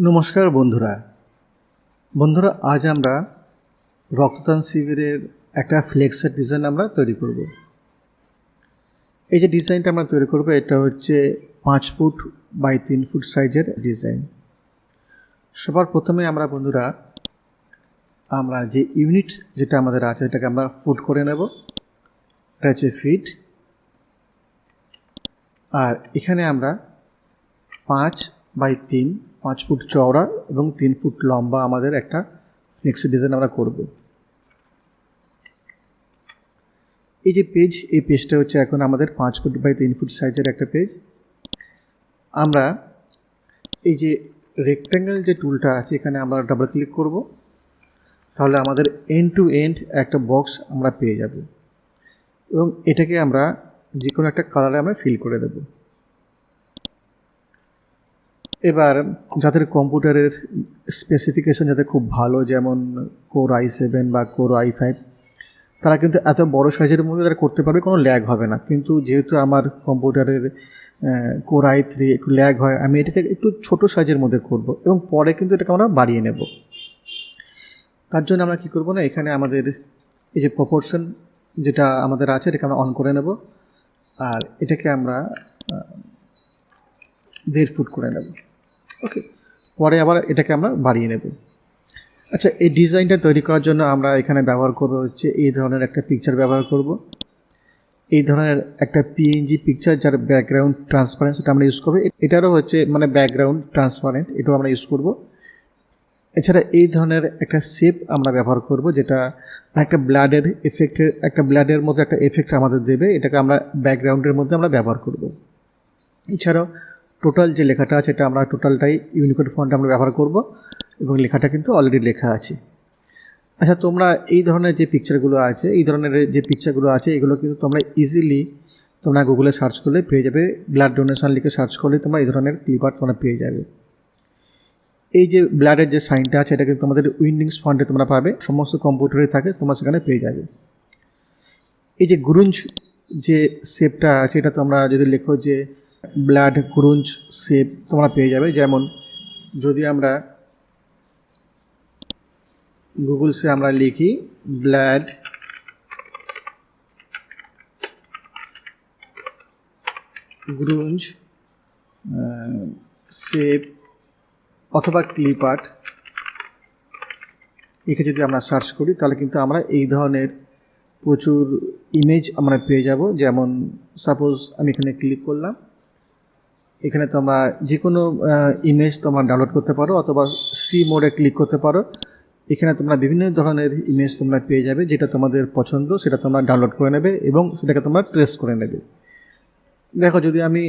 নমস্কার বন্ধুরা। বন্ধুরা, আজ আমরা রক্তদান শিবিরের একটা ফ্লেক্সের ডিজাইন আমরা তৈরি করব। এই যে ডিজাইনটা আমরা তৈরি করব, এটা হচ্ছে পাঁচ ফুট বাই তিন ফুট সাইজের ডিজাইন। সবার প্রথমে আমরা বন্ধুরা, আমরা যে ইউনিট যেটা আমাদের আছে সেটাকে আমরা ফুট করে নেব। এটা হচ্ছে ফিট। আর এখানে আমরা পাঁচ বাই তিন পাঁচ ফুট চওড়া এবং তিন ফুট লম্বা আমাদের একটা ফ্লেক্সি ডিজাইন আমরা করব। এই যে পেজ এই পেজটা হচ্ছে এখন আমাদের পাঁচ ফুট বাই তিন ফুট সাইজের একটা পেজ আমরা এই যে রেক্ট্যাঙ্গেল যে টুলটা আছে, এখানে আমরা ডাবল ক্লিক করব। তাহলে আমাদের এন্ড টু এন্ড একটা বক্স আমরা পেয়ে যাব। এবং এটাকে আমরা যে কোনো একটা কালারে আমরা ফিল করে দেবো। এবার যাদের কম্পিউটারের স্পেসিফিকেশন যাদের খুব ভালো, যেমন কোর আই সেভেন বা কোর আই ফাইভ তারা কিন্তু এত বড় সাইজের মধ্যে তারা করতে পারবে, কোনো ল্যাগ হবে না। কিন্তু যেহেতু আমার কম্পিউটারের কোর আই থ্রি একটু ল্যাগ হয়, আমি এটাকে একটু ছোট সাইজের মধ্যে করব এবং পরে কিন্তু এটাকে আমরা বাড়িয়ে নেব। তার জন্য আমরা কী করব না, এখানে আমাদের এই যে প্রপোর্শন যেটা আমাদের আছে, এটাকে আমরা অন করে নেব আর এটাকে আমরা দেড় ফুট করে নেব। ওকে পরে আবার এটাকে আমরা বাড়িয়ে নেব। আচ্ছা এই ডিজাইনটা তৈরি করার জন্য আমরা এখানে ব্যবহার করব হচ্ছে এই ধরনের একটা পিকচার ব্যবহার করব। এই ধরনের একটা পিএনজি পিকচার যার ব্যাকগ্রাউন্ড ট্রান্সপারেন্ট সেটা আমরা ইউজ করব। এটারও হচ্ছে মানে ব্যাকগ্রাউন্ড ট্রান্সপারেন্ট এটাও আমরা ইউজ করব। এছাড়া এই ধরনের একটা শেপ আমরা ব্যবহার করব যেটা একটা ব্লাডের এফেক্টের একটা ব্লাডের মধ্যে একটা এফেক্ট আমাদের দেবে। এটাকে আমরা ব্যাকগ্রাউন্ডের মধ্যে আমরা ব্যবহার করব। এছাড়াও টোটাল যে লেখাটা আছে এটা আমরা টোটালটাই ইউনিকোড ফন্ট আমরা ব্যবহার করব এবং লেখাটা কিন্তু অলরেডি লেখা আছে। আচ্ছা তোমরা এই ধরনের যে পিকচারগুলো আছে, এই ধরনের যে পিকচারগুলো আছে, এগুলো কিন্তু তোমরা ইজিলি তোমরা গুগলে সার্চ করলে পেয়ে যাবে। ব্লাড ডোনেশন লিখে সার্চ করলে তোমরা এই ধরনের ক্লিপার তোমরা পেয়ে যাবে। এই যে ব্লাডের যে সাইনটা আছে, এটা কিন্তু তোমাদের উইন্ডিংস ফান্ডে তোমরা পাবে। সমস্ত কম্পিউটারে থাকে, তোমরা সেখানে পেয়ে যাবে। এই যে গুরুঞ্জ যে শেপটা আছে, এটা তোমরা যদি লেখো যে ব্লাড ক্রুঞ্চ শেপ তোমরা পেয়ে যাবে। যেমন যদি আমরা গুগলসে আমরা লিখি ব্লাড গ্রুঞ্জ শেপ অথবা ক্লিপ আর্ট একে যদি আমরা সার্চ করি, তাহলে কিন্তু আমরা এই ধরনের প্রচুর ইমেজ আমরা পেয়ে যাব। যেমন সাপোজ আমি এখানে ক্লিক করলাম। এখানে তোমরা যে কোনো ইমেজ তোমরা ডাউনলোড করতে পারো অথবা সি মোডে ক্লিক করতে পারো। এখানে তোমরা বিভিন্ন ধরনের ইমেজ তোমরা পেয়ে যাবে, যেটা তোমাদের পছন্দ, সেটা তোমরা ডাউনলোড করে নেবে এবং সেটাকে তোমরা ট্রেস করে নেবে। দেখো, যদি আমি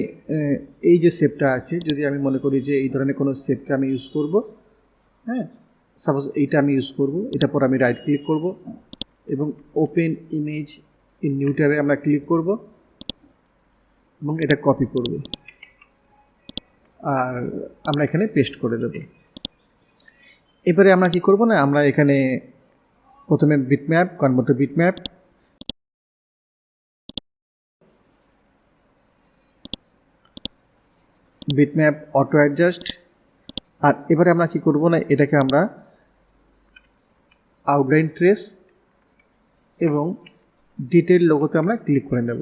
এই যে শেপটা আছে, যদি আমি মনে করি যে এই ধরনের কোনো শেপকে আমি ইউজ করব হ্যাঁ সাপোজ এইটা আমি ইউজ করব, এটা পর আমি রাইট ক্লিক করব এবং ওপেন ইমেজ ইন নিউ ট্যাবে আমরা ক্লিক করব এবং এটা কপি করব। আর আমরা এখানে পেস্ট করে দেব। এবারে আমরা কি করব না, আমরা এখানে প্রথমে bitmap convert bitmap bitmap auto adjust আর এবারে আমরা কি করব না, এটাকে আমরা আউটলাইন ট্রেস এবং ডিটেল লোগোতে আমরা ক্লিক করে নেব।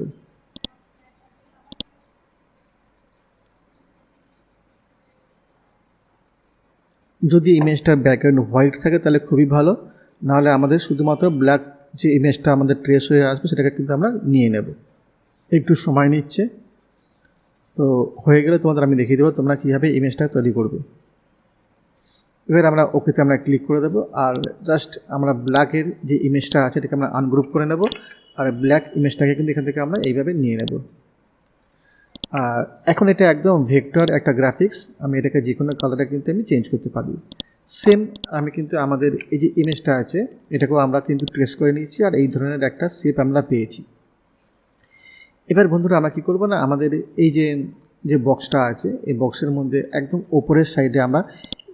যদি ইমেজটার ব্যাকগ্রাউন্ড হোয়াইট থাকে, তাহলে খুবই ভালো। নাহলে আমাদের শুধুমাত্র ব্ল্যাক যে ইমেজটা আমাদের ট্রেস হয়ে আসবে, সেটাকে কিন্তু আমরা নিয়ে নেব। একটু সময় নিচ্ছে। তো হয়ে গেলে তোমাদের আমি দেখিয়ে দেবো, তোমরা কীভাবে ইমেজটা তৈরি করবে। এবার আমরা ওকেতে আমরা ক্লিক করে দেবো, আর জাস্ট আমরা ব্ল্যাকের যে ইমেজটা আছে, এটাকে আমরা আনগ্রুপ করে নেব, আর ব্ল্যাক ইমেজটাকে কিন্তু এখান থেকে আমরা এইভাবে নিয়ে নেব। আর এখন এটা একদম ভেক্টর একটা গ্রাফিক্স আমি এটাকে যে কোনো কালারটা কিন্তু আমি চেঞ্জ করতে পারি। সেম আমি কিন্তু আমাদের এই যে ইমেজটা আছে, এটাকেও আমরা কিন্তু ট্রেস করে নিয়েছি আর এই ধরনের একটা শেপ আমরা পেয়েছি। এবার বন্ধুরা, আমরা কী করব না? আমাদের এই যে যে বক্সটা আছে, এই বক্সের মধ্যে একদম ওপরের সাইডে আমরা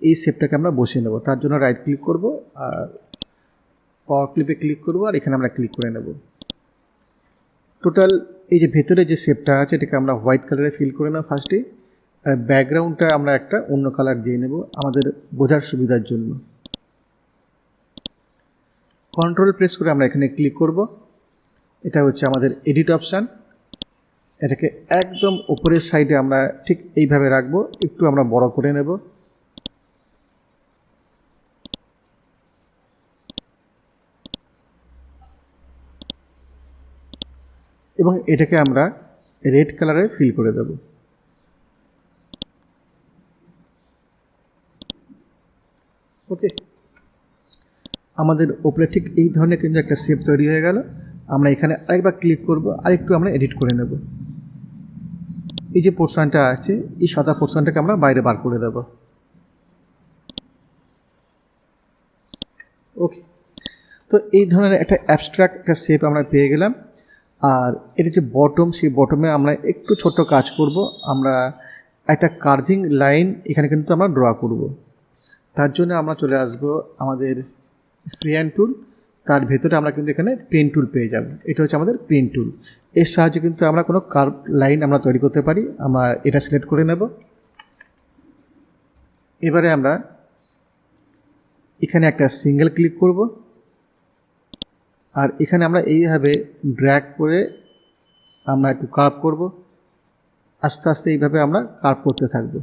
এই শেপটাকে আমরা বসিয়ে নেব। তার জন্য রাইট ক্লিক করব আর পাওয়ার ক্লিপে ক্লিক করব আর এখানে আমরা ক্লিক করে নেব। টোটাল এই যে ভেতরে যে শেপটা আছে, এটাকে আমরা হোয়াইট কালারে ফিল করে নেব ফার্স্টে আর ব্যাকগ্রাউন্ডটা আমরা একটা অন্য কালার দিয়ে নেব আমাদের বোঝার সুবিধার জন্য। কন্ট্রোল প্রেস করে আমরা এখানে ক্লিক করব। এটা হচ্ছে আমাদের এডিট অপশান এটাকে একদম উপরের সাইডে আমরা ঠিক এইভাবে রাখব। একটু আমরা বড় করে নেব। এবং এটাকে আমরা রেড কালারে ফিল করে দেব। ওকে। আমাদের ওপরে ঠিক এই ধরনের কিন্তু একটা শেপ তৈরি হয়ে গেল। আমরা এখানে আরেকবার ক্লিক করব, আরেকটু আমরা এডিট করে নেব। এই যে পোর্শনটা আছে, এই সাদা পোর্শনটাকে আমরা বাইরে বার করে দেব। ওকে। তো এই ধরনের একটা অ্যাবস্ট্রাক্ট একটা শেপ আমরা পেয়ে গেলাম। আর এটা যে বটম সেই বটমে আমরা একটু ছোট্ট কাজ করব। আমরা একটা কার্ভিং লাইন এখানে কিন্তু আমরা ড্র করব। তার জন্য আমরা চলে আসব আমাদের ফ্রি হ্যান্ড টুল তার ভেতরে আমরা কিন্তু এখানে পেন টুল পেয়ে যাব। এটা হচ্ছে আমাদের পেন টুল এর সাহায্যে কিন্তু আমরা কোনো কার্ভ লাইন আমরা তৈরি করতে পারি। আমরা এটা সিলেক্ট করে নেব। এবারে আমরা এখানে একটা সিঙ্গেল ক্লিক করব। আর এখানে আমরা এইভাবে ড্র্যাগ করে আমরা একটু কার্ভ করব। আস্তে আস্তে এইভাবে আমরা কার্ভ করতে থাকব।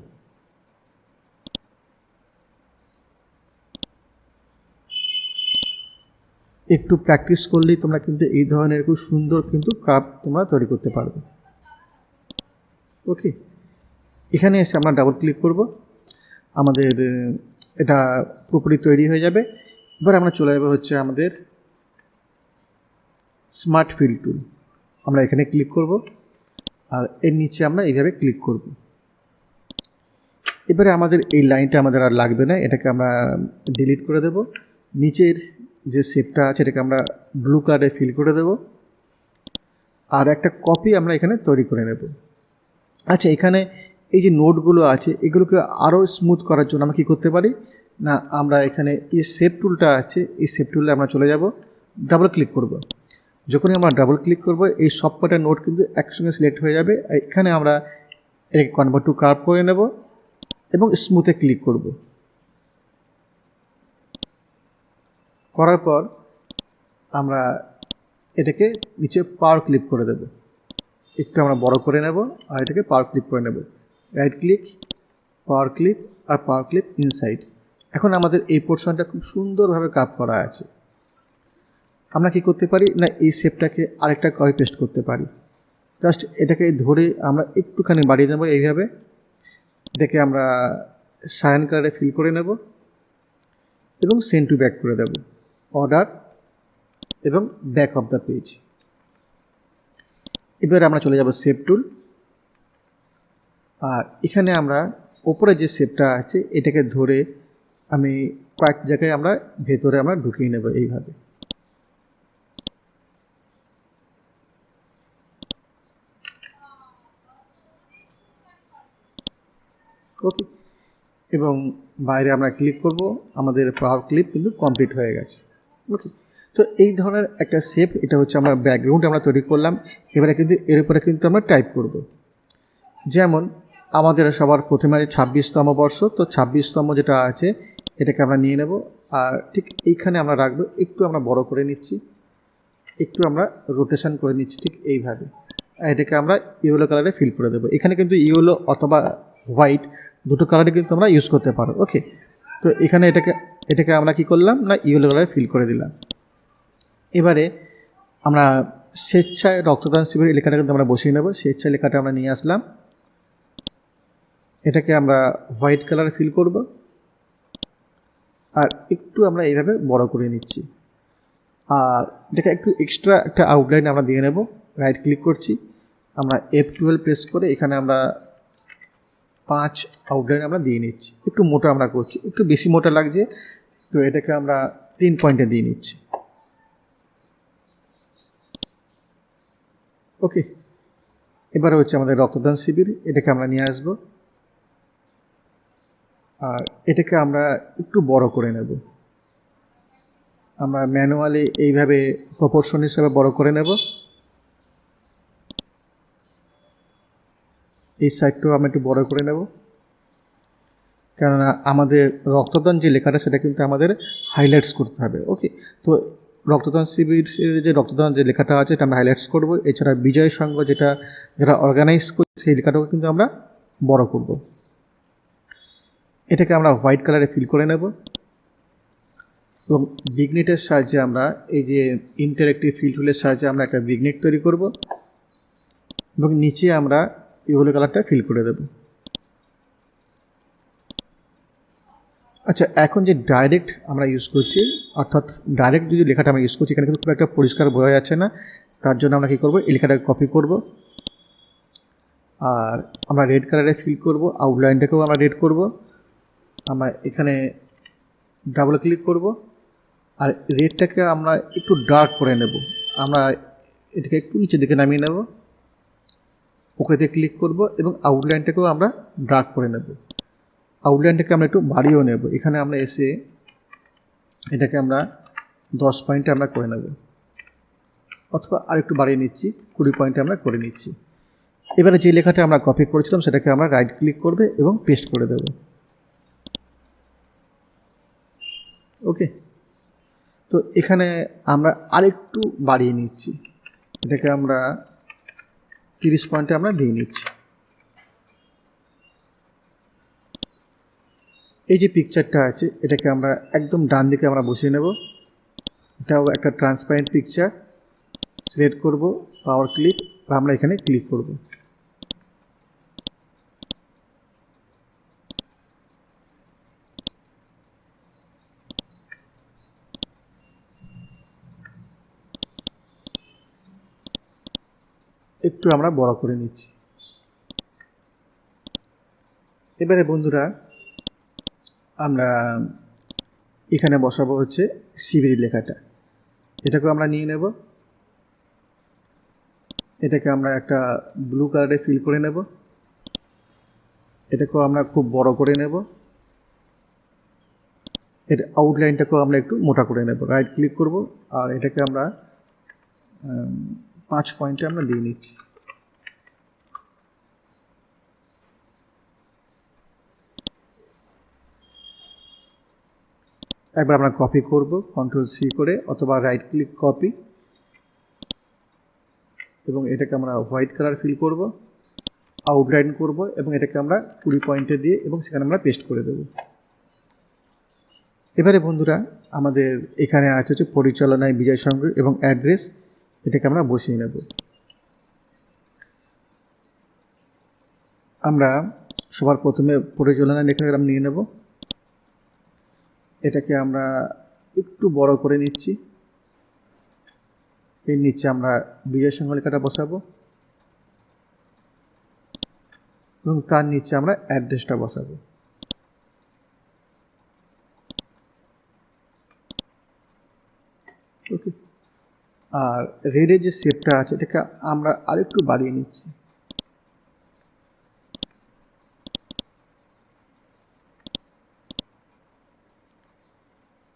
একটু প্র্যাকটিস করলেই তোমরা কিন্তু এই ধরনের খুব সুন্দর কিন্তু কাপ তোমরা তৈরি করতে পারবে। ওকে এখানে এসে আমরা ডাবল ক্লিক করব। আমাদের, এটা পুরোপুরি তৈরি হয়ে যাবে। এবার আমরা চলে যাব হচ্ছে আমাদের স্মার্ট ফিল টুল আমরা এখানে ক্লিক করব আর এর নিচে আমরা এইভাবে ক্লিক করব। এবারে আমাদের এই লাইনটা আমাদের আর লাগবে না, এটাকে আমরা ডিলিট করে দেব। নিচের যে শেপটা আছে, এটাকে আমরা ব্লু কার্ডে ফিল করে দেব। আর একটা কপি আমরা এখানে তৈরি করে নেব। আচ্ছা এখানে এই যে নোটগুলো আছে, এগুলোকে আরও স্মুথ করার জন্য আমরা কী করতে পারি? না, আমরা এখানে এই শেপ টুলটা আছে, এই শেপ টুলে আমরা চলে যাব। ডাবল ক্লিক করব। যখনই আমরা ডাবল ক্লিক করব, এই সব কটা নোট কিন্তু একসঙ্গে সিলেক্ট হয়ে যাবে। এখানে আমরা এটাকে কনভার্ট টু কার্ভ করে নেব এবং স্মুথে ক্লিক করব। করার পর আমরা এটাকে নিচে পাওয়ার ক্লিক করে দেব। একটু আমরা বড় করে নেব আর এটাকে পাওয়ার ক্লিক করে নেব। রাইট ক্লিক পাওয়ার ক্লিক আর পাওয়ার ক্লিক ইনসাইড এখন আমাদের এই পোর্শনটা খুব সুন্দরভাবে কাপ করা আছে। আমরা কি করতে পারি? না, এই শেপটাকে আরেকটা কপি পেস্ট করতে পারি। জাস্ট এটাকে ধরে আমরা একটুখানি বাড়িয়ে দেবো এইভাবে। এটাকে আমরা সায়ান কালারে ফিল করে নেব এবং সেন্ড টু ব্যাক করে দেব। অর্ডার এবং ব্যাক অফ দ্য পেজ এবার আমরা চলে যাব সেভ টুল আর এখানে আমরা ওপরে যে শেপটা আছে, এটাকে ধরে আমি কয়েক জায়গায় আমরা ভেতরে আমরা ঢুকিয়ে নেব এইভাবে। ওকে এবং বাইরে আমরা ক্লিক করব আমাদের পাওয়ার ক্লিপ কিন্তু কমপ্লিট হয়ে গেছে। ওকে তো এই ধরনের একটা শেপ এটা হচ্ছে আমরা ব্যাকগ্রাউন্ড আমরা তৈরি করলাম। এবারে কিন্তু এর উপরে কিন্তু আমরা টাইপ করব। যেমন আমাদের সবার প্রথমে আছে ছাব্বিশতম বর্ষ। তো ছাব্বিশতম যেটা আছে এটাকে আমরা নিয়ে নেব। আর ঠিক এইখানে আমরা রাখব একটু আমরা বড় করে নিচ্ছি। একটু আমরা রোটেশন করে নিচ্ছি ঠিক এইভাবে। এটাকে আমরা ইয়েলো কালারে ফিল করে দেবো। এখানে কিন্তু ইয়েলো অথবা হোয়াইট দুটো কালারে কিন্তু আমরা ইউজ করতে পারো ওকে তো এখানে এটাকে এটাকে আমরা কি করলাম? না ইয়েলো কালারে ফিল করে দিলাম। এবারে আমরা স্বেচ্ছায় রক্তদান শিবির লেখাটা কিন্তু আমরা বসিয়ে নেব। স্বেচ্ছায় লেখাটা আমরা নিয়ে আসলাম। এটাকে আমরা হোয়াইট কালারে ফিল করব। আর একটু আমরা এইভাবে বড় করে নিচ্ছি। আর এটাকে একটু এক্সট্রা একটা আউটলাইন আমরা দিয়ে নেব। রাইট ক্লিক করছি। আমরা এফ টুয়েলভ প্রেস করে এখানে আমরা পাঁচ আউটলাইন আমরা দিয়ে নিচ্ছি। একটু মোটা আমরা করছি, একটু বেশি মোটা লাগছে, তো এটাকে আমরা তিন পয়েন্টে দিয়ে নিচ্ছি। ওকে, এবারে হচ্ছে আমাদের রক্তদান শিবির, এটাকে আমরা নিয়ে আসব। আর এটাকে আমরা একটু বড় করে নেব। আমরা ম্যানুয়ালি এইভাবে প্রপোর্শন হিসাবে বড় করে নেব। এই সাইডটাও আমরা একটু বড় করে নেব। কেননা আমাদের রক্তদান যে লেখাটা, সেটা কিন্তু আমাদের হাইলাইটস করতে হবে ওকে তো রক্তদান শিবিরের যে রক্তদান যে লেখাটা আছে, এটা আমরা হাইলাইটস করব। এছাড়া বিজয় সংঘ যেটা, যারা অর্গানাইজ করছে সেই লেখাটাও কিন্তু আমরা বড় করব। এটাকে আমরা হোয়াইট কালারে ফিল করে নেব। এবং বিগনেটের সাহায্যে আমরা এই যে ইন্টারেক্টিভ ফিল টুলের সাহায্যে আমরা একটা বিগনেট তৈরি করব। এবং নিচে আমরা ইউলো কালারটা ফিল করে দেব। আচ্ছা এখন যে ডাইরেক্ট আমরা ইউজ করছি, অর্থাৎ ডাইরেক্ট যে লেখাটা আমরা ইউজ করছি, এখানে কিন্তু খুব একটা পরিষ্কার বোঝা যাচ্ছে না। তার জন্য আমরা কী করব? এই লেখাটাকে কপি করব। আর আমরা রেড কালারে ফিল করব। আউটলাইনটাকেও আমরা রেড করব। আমরা এখানে ডাবল ক্লিক করব। আর রেডটাকে আমরা একটু ডার্ক করে নেব। আমরা এটাকে একটু নিচের দিকে নামিয়ে নেব। ওকেতে ক্লিক করব এবং আউটলাইনটাকেও আমরা ড্রাগ করে নেব। আউটলাইনটাকে আমরা একটু বাড়িয়েও নেব। এখানে আমরা এসে এটাকে আমরা দশ পয়েন্টে আমরা করে নেব। অথবা আরেকটু বাড়িয়ে নিচ্ছি, কুড়ি পয়েন্টে আমরা করে নিচ্ছি। এবারে যে লেখাটা আমরা কপি করেছিলাম, সেটাকে আমরা রাইট ক্লিক করবে এবং পেস্ট করে দেব। ওকে তো এখানে আমরা আরেকটু বাড়িয়ে নিচ্ছি। এটাকে আমরা তিরিশ পয়েন্টে আমরা দিয়ে নিচ্ছি। এই যে পিকচারটা আছে, এটাকে আমরা একদম ডান দিকে আমরা বসিয়ে নেব। এটাও একটা ট্রান্সপারেন্ট পিকচার সিলেক্ট করব পাওয়ার ক্লিক বা আমরা এখানে ক্লিক করব। একটু আমরা বড় করে নিচ্ছি। এবারে বন্ধুরা, আমরা এখানে বসাবো হচ্ছে শিবির লেখাটা। এটাকেও আমরা নিয়ে নেব। এটাকে আমরা একটা ব্লু কালারে ফিল করে নেব। এটাকেও আমরা খুব বড় করে নেব। এর আউটলাইনটাকেও আমরা একটু মোটা করে নেব। রাইট ক্লিক করব আর এটাকে আমরা পাঁচ পয়েন্টে আমরা দিয়ে নিচ্ছি। একবার আমরা কপি করব কন্ট্রোল সি করে অথবা রাইট ক্লিক কপি এবং এটাকে আমরা হোয়াইট কালার ফিল করব আউটলাইন করব এবং এটাকে আমরা কুড়ি পয়েন্টে দিয়ে এবং সেখানে আমরা পেস্ট করে দেব। এবারে বন্ধুরা, আমাদের এখানে আছে হচ্ছে পরিচালনায় বিজয় সংঘ এবং অ্যাড্রেস এটাকে আমরা বসিয়ে নেব। আমরা সবার প্রথমে পরিচালনা লেখা নিয়ে নেব। এটাকে আমরা একটু বড় করে নিচ্ছি। এর নিচে আমরা বিজয় সংঘ লেখাটা বসাবো। এবং তার নিচে আমরা অ্যাড্রেসটা বসাবো। ওকে। আর রেডের যে শেপটা আছে, এটাকে আমরা আরেকটু বাড়িয়ে নিচ্ছি।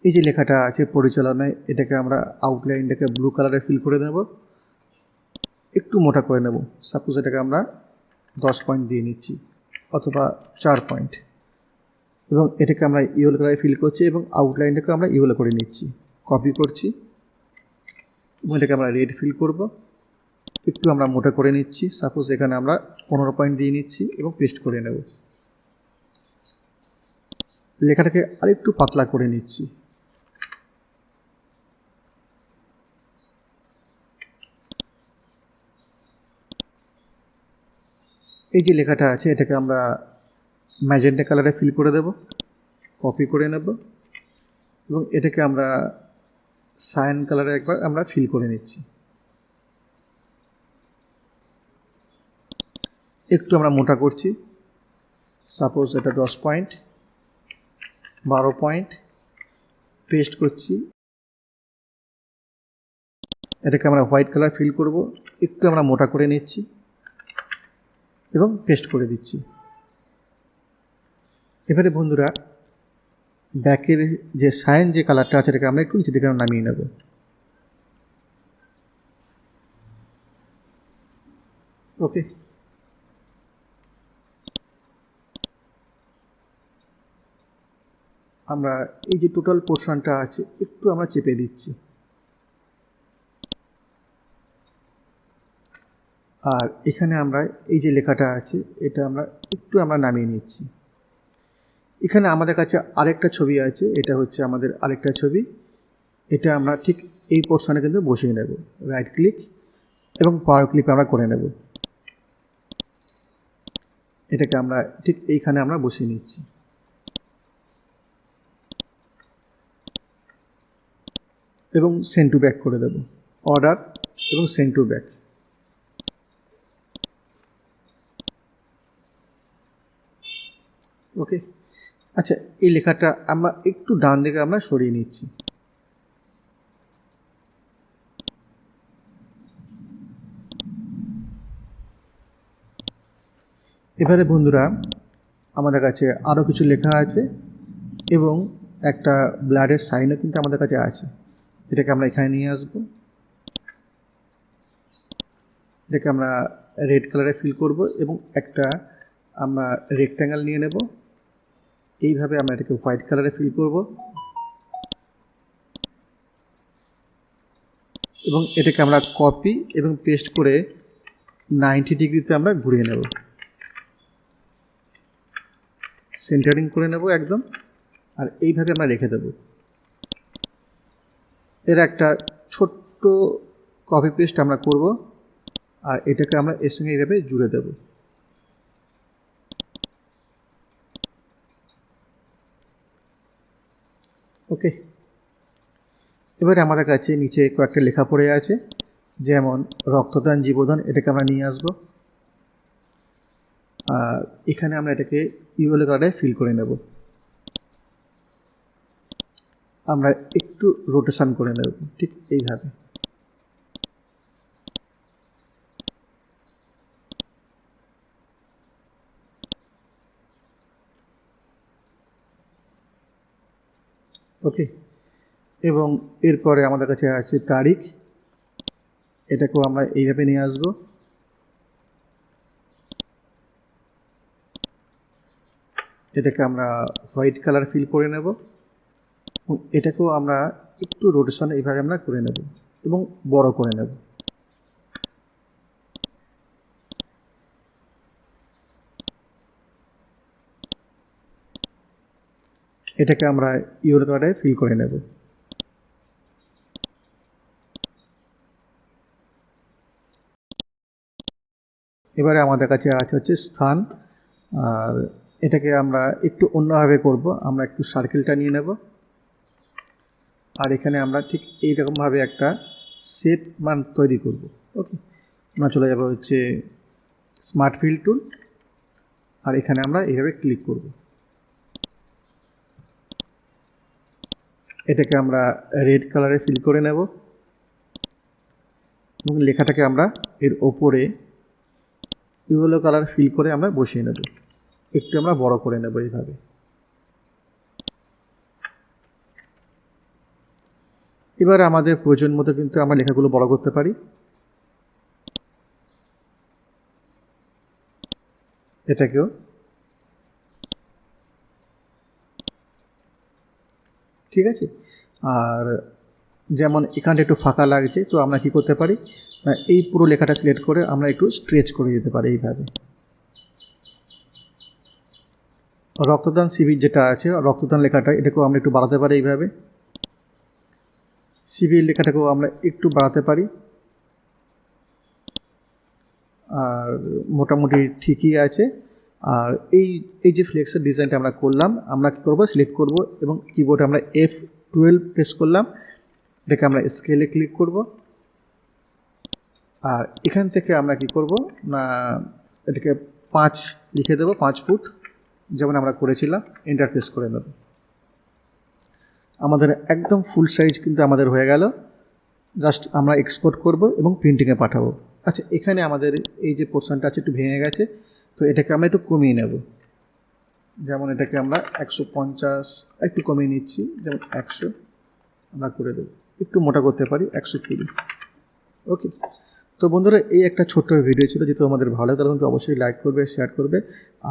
এই যে লেখাটা আছে পরিচালনায়, এটাকে আমরা আউটলাইনটাকে ব্লু কালারে ফিল করে নেব। একটু মোটা করে নেব। সাপোজ এটাকে আমরা দশ পয়েন্ট দিয়ে নিচ্ছি অথবা চার পয়েন্ট এবং এটাকে আমরা ইয়েলো কালারে ফিল করছি এবং আউটলাইনটাকে আমরা ইয়েলো করে নিচ্ছি। কপি করছি এবং এটাকে আমরা রেড ফিল করব। একটু আমরা মোটা করে নিচ্ছি। সাপোজ এখানে আমরা পনেরো পয়েন্ট দিয়ে নিচ্ছি এবং পেস্ট করে নেব। লেখাটাকে আরেকটু পাতলা করে নিচ্ছি। এই যে লেখাটা আছে, এটাকে আমরা ম্যাজেন্টা কালারে ফিল করে দেব কপি করে নেব, এবং এটাকে আমরা সায়ান কালারে একবার আমরা ফিল করে নিচ্ছি। একটু আমরা মোটা করছি। সাপোজ এটা দশ পয়েন্ট বারো পয়েন্ট পেস্ট করছি। এটাকে আমরা হোয়াইট কালার ফিল করব, একটু আমরা মোটা করে নিচ্ছি। এবং পেস্ট করে দিচ্ছি। এবারে বন্ধুরা ব্যাকের যে সাইন যে কালারটা আছে এটাকে আমরা একটু নিচে দিকে নামিয়ে নেব। ওকে আমরা এই যে টোটাল পোর্শনটা আছে, একটু আমরা চেপে দিচ্ছি। আর এখানে আমরা এই যে লেখাটা আছে, এটা আমরা একটু আমরা নামিয়ে নিচ্ছি। এখানে আমাদের কাছে আরেকটা ছবি আছে, এটা হচ্ছে আমাদের আরেকটা ছবি। এটা আমরা ঠিক এই পোর্শনে কিন্তু বসিয়ে নেব। রাইট ক্লিক এবং পাওয়ার ক্লিক আমরা করে নেব। এটাকে আমরা ঠিক এইখানে আমরা বসিয়ে নিচ্ছি। এবং সেন্ড টু ব্যাক করে দেব। অর্ডার এবং সেন্ড টু ব্যাক ওকে আচ্ছা এই লেখাটা আমরা একটু ডান দিকে আমরা সরিয়ে নিচ্ছি। এবারে বন্ধুরা, আমাদের কাছে আরও কিছু লেখা আছে এবং একটা ব্লাডের সাইনও কিন্তু আমাদের কাছে আছে। এটাকে আমরা এখানে নিয়ে আসব। এটাকে আমরা রেড কালারে ফিল করব এবং একটা আমরা রেক্ট্যাঙ্গেল নিয়ে নেব। এইভাবে আমরা এটাকে হোয়াইট কালারে ফিল করব। এবং এটাকে আমরা কপি এবং পেস্ট করে নাইনটি ডিগ্রিতে আমরা ঘুরিয়ে নেব। সেন্টারিং করে নেব একদম। আর এইভাবে আমরা রেখে দেব। এর একটা ছোট্ট কপি পেস্ট আমরা করব। আর এটাকে আমরা এর সঙ্গে এইভাবে জুড়ে দেব। ওকে এবারে আমাদের কাছে নিচে কয়েকটা লেখা পড়ে আছে, যেমন রক্তদান জীবদান, এটাকে আমরা নিয়ে আসব। আর এখানে আমরা এটাকে ইউএল কার্ডে ফিল করে নেব। আমরা একটু রোটেশন করে নেব, ঠিক এইভাবে। ওকে। এবং এরপরে আমাদের কাছে আছে তারিখ। এটাকেও আমরা এইভাবে নিয়ে আসব। এটাকে আমরা হোয়াইট কালার ফিল করে নেব। এটাকেও আমরা একটু রোটেশন এইভাবে আমরা করে নেব এবং বড় করে নেব। এটাকে আমরা ইউরো কার্ডে ফিল করে নেব। এবারে আমাদের কাছে আছে হচ্ছে স্থান। আর এটাকে আমরা একটু অন্যভাবে করব। আমরা একটু সার্কেলটা নিয়ে নেব। আর এখানে আমরা ঠিক এইরকমভাবে একটা শেপ মান তৈরি করব। ওকে আমরা চলে যাব হচ্ছে স্মার্ট ফিল্ড টুল আর এখানে আমরা এইভাবে ক্লিক করব। এটাকে আমরা রেড কালারে ফিল করে নেব। এবং লেখাটাকে আমরা এর ওপরে ইয়েলো কালার ফিল করে আমরা বসিয়ে নেব। একটু আমরা বড় করে নেব এইভাবে। এবার আমাদের প্রয়োজন মতো কিন্তু আমরা লেখাগুলো বড় করতে পারি। এটাকেও ঠিক আছে? আর যেমন এখানটা একটু ফাঁকা লাগছে, তো আমরা কি করতে পারি? এই পুরো লেখাটা সিলেক্ট করে আমরা একটু স্ট্রেচ করে দিতে পারি এইভাবে। রক্তদান শিবির যেটা আছে, রক্তদান লেখাটা এটাকেও আমরা একটু বাড়াতে পারি এইভাবে। শিবির লেখাটাকেও আমরা একটু বাড়াতে পারি। আর মোটামুটি ঠিকই আছে। আর এই এই যে ফ্লেক্সের ডিজাইনটা আমরা করলাম, আমরা কী করব? সিলেক্ট করব এবং কিবোর্ডে আমরা এফ টুয়েলভ প্রেস করলাম। এটাকে আমরা স্কেলে ক্লিক করব। আর এখান থেকে আমরা কি করব? না, এটাকে পাঁচ লিখে দেবো, পাঁচ ফুট যেমন আমরা করেছিলাম ইন্টারফেস করে নেব। আমাদের একদম ফুল সাইজ কিন্তু আমাদের হয়ে গেল। জাস্ট আমরা এক্সপোর্ট করব এবং প্রিন্টিংয়ে পাঠাবো। আচ্ছা এখানে আমাদের এই যে পোর্শনটা আছে, একটু ভেঙে গেছে। তো এটাকে আমরা একটু কমিয়ে নেব। যেমন এটাকে আমরা একশো পঞ্চাশ, একটু কমিয়ে নিচ্ছি, যেমন একশো, আমরা করে দেবো। একটু মোটা করতে পারি, একশো কুড়ি। ওকে তো বন্ধুরা, এই একটা ছোট্ট ভিডিও ছিল যেহেতু আমাদের ভালো লাগে, তাহলে অবশ্যই লাইক করবে শেয়ার করবে,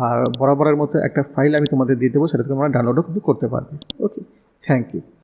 আর বরাবরের মতো একটা ফাইল আমি তোমাদের দিয়ে দেবো, সেটা তোমরা ডাউনলোডও কিন্তু করতে পারবে। Okay thank you